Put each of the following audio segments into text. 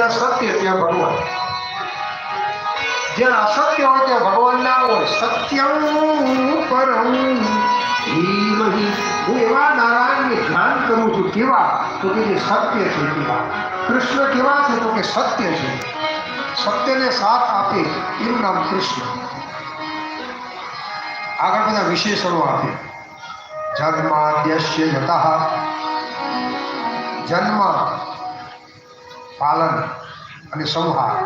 કે જ્યાં સત્ય ત્યાં ભગવાન જ્યાં અસત્ય હોય ત્યાં ભગવાન ના હોય સત્યમ પરમ ધીમહિ હું એવા નારાયણને ધ્યાન કરું છું કેવા તો કે જે સત્ય છે તેવા કૃષ્ણ કેવા છે તો કે સત્ય છે સત્યને સાથ આપે એનું નામ કૃષ્ણ આગળ બધા વિશેષણો આપે જન્માદ્યશ્ય યતઃ જન્મ પાલન અને સંહાર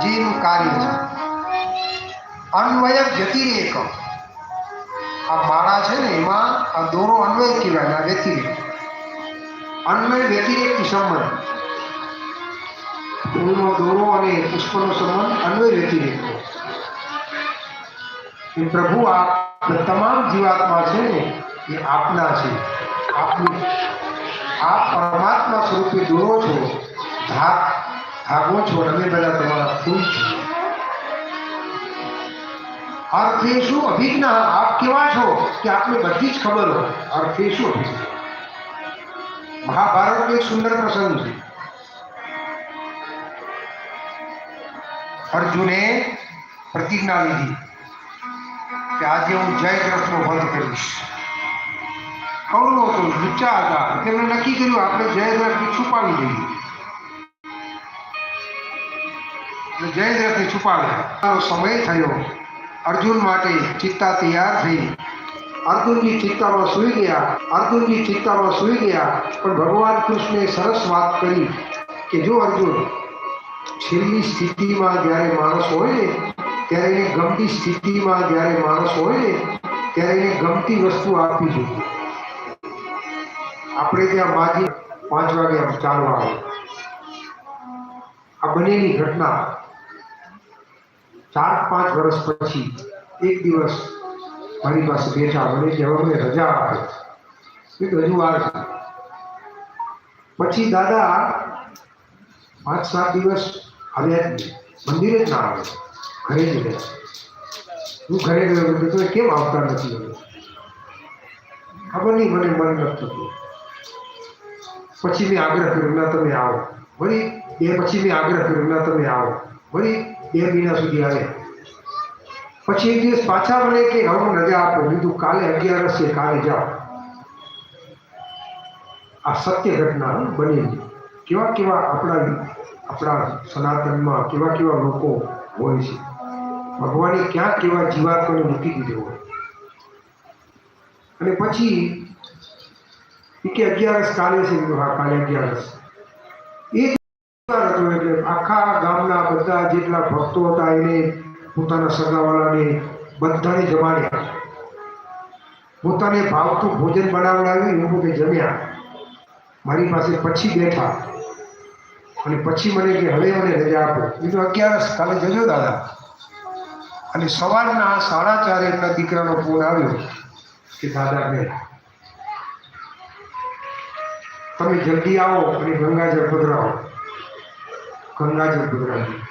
જે એનું કાર્ય છે અન્વય વ્યતિરેક આ માળા છે ને એમાં આ દોરો અન્વય કહેવાય આ વ્યતિરેક અન્વય વ્યતિરેકથી સંબંધ ફૂલનો દોરો અને પુષ્પનો સંબંધ અન્વય વ્યતિરેક એ પ્રભુ આ તમામ જીવાત્મા છે ને એ આપના છે આપનું આપ પરમાત્મા સ્વરૂપે દોરો છો ધાક ધાગો છો અને અમે બધા તમારા ફૂલ છો અર્થે શું અભિજ્ઞ આપ કેવા છો કે આપને બધી જ ખબર હોય અર્થે શું અભિજ્ઞ મહાભારતનો એક સુંદર પ્રસંગ છે અર્જુને પ્રતિજ્ઞા લીધી કે આજે હું જય દ્રથનો વધ કરીશ કૌરવો તો લુચ્ચા હતા તેમણે નક્કી કર્યું આપણે જયદ્રથને છુપાવી દઈએ એટલે જયદ્રથને સમય થયો. અર્જુન માટે ચિત્તા તૈયાર થઈ. અર્જુનજી ચિત્તામાં સૂઈ ગયા. અર્જુનજી ચિત્તામાં સૂઈ ગયા. પણ ભગવાન કૃષ્ણે સરસ વાત કરી કે જો અર્જુન, છેલ્લી સ્થિતિમાં જ્યારે માણસ હોય ને, ત્યારે એને ગમતી સ્થિતિમાં જ્યારે માણસ હોય ને, ત્યારે એને ગમતી વસ્તુ આપવી જોઈએ. આપણે ત્યાં માજી પાંચ વાગે ચાલવા આવે આ બનેલી ઘટના ચાર પાંચ વર્ષ પછી એક દિવસ મારી પાસે બેઠા મને કે હવે મને રજા આપે મેં કીધું હજુ વાર છે પછી દાદા પાંચ સાત દિવસ આવ્યા જ નહીં મંદિરે જ ના આવે ઘરે જ રહે હું ઘરે ગયો તો તો કેમ આવતા નથી હવે ખબર નહીં મને મન નથી થતું પછી મેં આગ્રહ કર્યો ના તમે આવો વળી બે પછી મેં આગ્રહ કર્યો ના તમે આવો વળી બે મહિના સુધી આવે. પછી એક દિવસ પાછા મને કે હવે રજા આપો. બીજું કાલે અગિયારસ છે કાલે જાઓ. આ સત્ય ઘટના બની કેવા કેવા આપણા આપણા સનાતનમાં કેવા કેવા લોકો હોય છે. ભગવાને ક્યાં કેવા જીવાત્માને મૂકી દીધો હોય. અને પછી કે અગિયારસ કાલે છે કાલે અગિયારસ. એ તહેવાર એટલે આખા ગામના બધા જેટલા ભક્તો હતા એને પોતાના સગાવાળાને બધાને જમાડ્યા. પોતાને ભાવતું ભોજન બનાવડાવ્યું એ લોકો જમ્યા. મારી પાસે પછી બેઠા. અને પછી મને કે, હવે મને રજા આપો. બીજું અગિયારસ, કાલે જજો દાદા. અને સવારના સાડા ચારે એમના દીકરાનો ફોન આવ્યો કે, દાદા મેં તમે જલ્દી આવો અને ગંગાજળ પધરાવો. ગંગાજળ પધરાવી.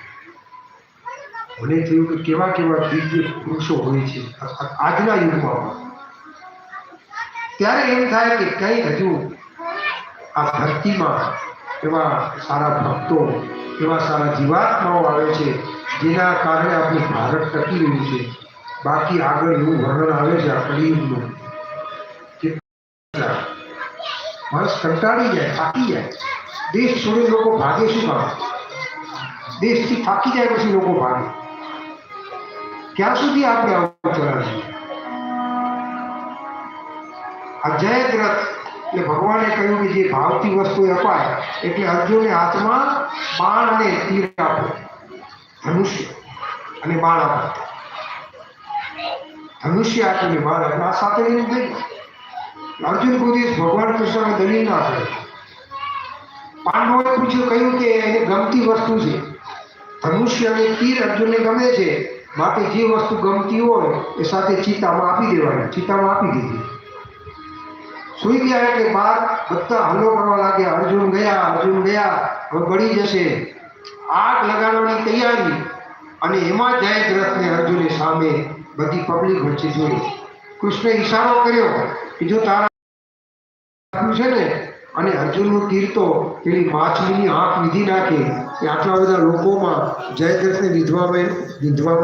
મને થયું કે કેવા કેવા દિવ્ય પુરુષો હોય છે આજના યુગમાં. ત્યારે એમ થાય કે કંઈક હજુ આ ધરતીમાં એવા સારા ભક્તો, એવા સારા જીવાત્માઓ આવે છે, જેના કારણે આપણું ભારત ટકી રહ્યું છે. બાકી આગળ એવું વર્ણન આવે છે આ કલિયુગનું કે માણસ કંટાળી જાય, થાકી જાય. દેશ છોડી લોકો ભાગે શું કામ? દેશથી થાકી જાય પછી લોકો ભાગે ક્યાં સુધી આપણે આવું ચલાવીએ આ જયદ્રથ એટલે ભગવાને કહ્યું કે જે ભાવતી વસ્તુ અપાય એટલે અર્જુને હાથમાં બાણ અને તીર આપો ધનુષ્ય અને બાણ આપો ધનુષ્ય આપીને બાણ આપો આ સાથે લઈને ગઈ અર્જુન કોઈ દિવસ ભગવાન કૃષ્ણને દલીલ ના કરે પાંડવોએ પૂછ્યું કહ્યું કે એને ગમતી વસ્તુ છે ધનુષ્ય અને તીર અર્જુનને ગમે છે, માટે જે વસ્તુ ગમતી હોય એ સાથે ચિતામાં આપી દેવાની, ચિતામાં આપી દીધી સુઈ ગયા એટલે બાર બધા હલો કરવા લાગ્યા, અર્જુન ગયા અર્જુન ગયા, હવે બળી જશે. આગ લગાડવાની તૈયારી અને એમાં જયદ્રથને અર્જુને સામે બધી પબ્લિક વચ્ચે જોઈ. કૃષ્ણે ઈશારો કર્યો કે જો તારા છે ને અને અર્જુનનું તીર તો પેલી માછલીની આંખ વિધી નાખે. કે આટલા બધા લોકોમાં જયદ્રથને વિધવા વિધવામાં